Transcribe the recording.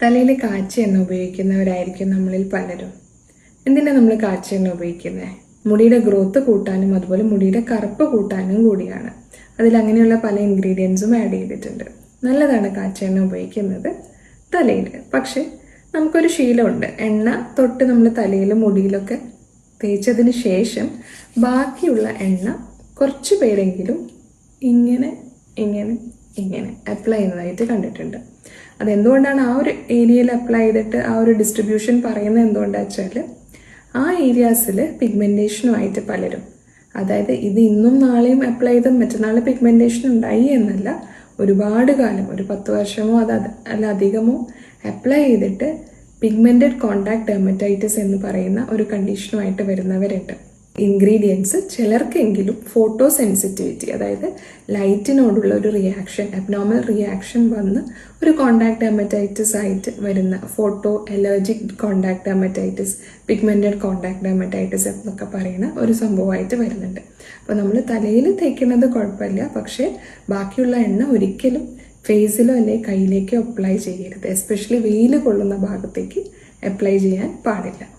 തലയിൽ കാച്ച എണ്ണ ഉപയോഗിക്കുന്നവരായിരിക്കും നമ്മളിൽ പലരും. എന്തിനാണ് നമ്മൾ കാച്ച എണ്ണ ഉപയോഗിക്കുന്നത് മുടിയുടെ ഗ്രോത്ത് കൂട്ടാനും അതുപോലെ മുടിയുടെ കറുപ്പ് കൂട്ടാനും കൂടിയാണ്. അതിൽ അങ്ങനെയുള്ള പല ഇൻഗ്രീഡിയൻസും ആഡ് ചെയ്തിട്ടുണ്ട്. നല്ലതാണ് കാച്ച എണ്ണ ഉപയോഗിക്കുന്നത് തലയിൽ. പക്ഷെ നമുക്കൊരു ശീലമുണ്ട്. എണ്ണ തൊട്ട് നമ്മൾ തലയിൽ മുടിയിലൊക്കെ തേച്ചതിന് ശേഷം ബാക്കിയുള്ള എണ്ണ കുറച്ച് പേരെങ്കിലും ഇങ്ങനെ ഇങ്ങനെ ഇങ്ങനെ അപ്ലൈ ചെയ്യുന്നതായിട്ട് കണ്ടിട്ടുണ്ട്. അതെന്തുകൊണ്ടാണ് ആ ഒരു ഏരിയയിൽ അപ്ലൈ ചെയ്തിട്ട് ആ ഒരു ഡിസ്ട്രിബ്യൂഷൻ പറയുന്നത് എന്തുകൊണ്ടാണ് വെച്ചാൽ ആ ഏരിയാസിൽ പിഗ്മെന്റേഷനുമായിട്ട് പലരും അതായത് ഇത് ഇന്നും നാളെയും അപ്ലൈ ചെയ്ത് മറ്റന്നാൾ പിഗ്മെന്റേഷൻ ഉണ്ടായി എന്നല്ല ഒരുപാട് കാലം ഒരു പത്ത് വർഷമോ അത് അല്ല അധികമോ അപ്ലൈ ചെയ്തിട്ട് പിഗ്മെന്റഡ് കോണ്ടാക്ട് ഡെർമറ്റൈറ്റിസ് എന്ന് പറയുന്ന ഒരു കണ്ടീഷനുമായിട്ട് വരുന്നവരുണ്ട്. ഇൻഗ്രീഡിയൻസ് ചിലർക്കെങ്കിലും ഫോട്ടോ സെൻസിറ്റിവിറ്റി അതായത് ലൈറ്റിനോടുള്ള ഒരു റിയാക്ഷൻ അബ്നോർമൽ റിയാക്ഷൻ വന്ന് ഒരു കോണ്ടാക്ട് ഡെർമറ്റൈറ്റിസ് ആയിട്ട് വരുന്ന photo allergic contact dermatitis pigmented contact dermatitis എന്നൊക്കെ പറയുന്ന ഒരു സംഭവമായിട്ട് വരുന്നുണ്ട്. അപ്പോൾ നമ്മൾ തലയിൽ തേക്കുന്നത് കുഴപ്പമില്ല പക്ഷേ ബാക്കിയുള്ള എണ്ണ ഒരിക്കലും ഫേസിലോ അല്ലെങ്കിൽ കയ്യിലേക്കോ അപ്ലൈ ചെയ്യരുത്. എസ്പെഷ്യലി വെയിൽ കൊള്ളുന്ന ഭാഗത്തേക്ക് അപ്ലൈ ചെയ്യാൻ പാടില്ല.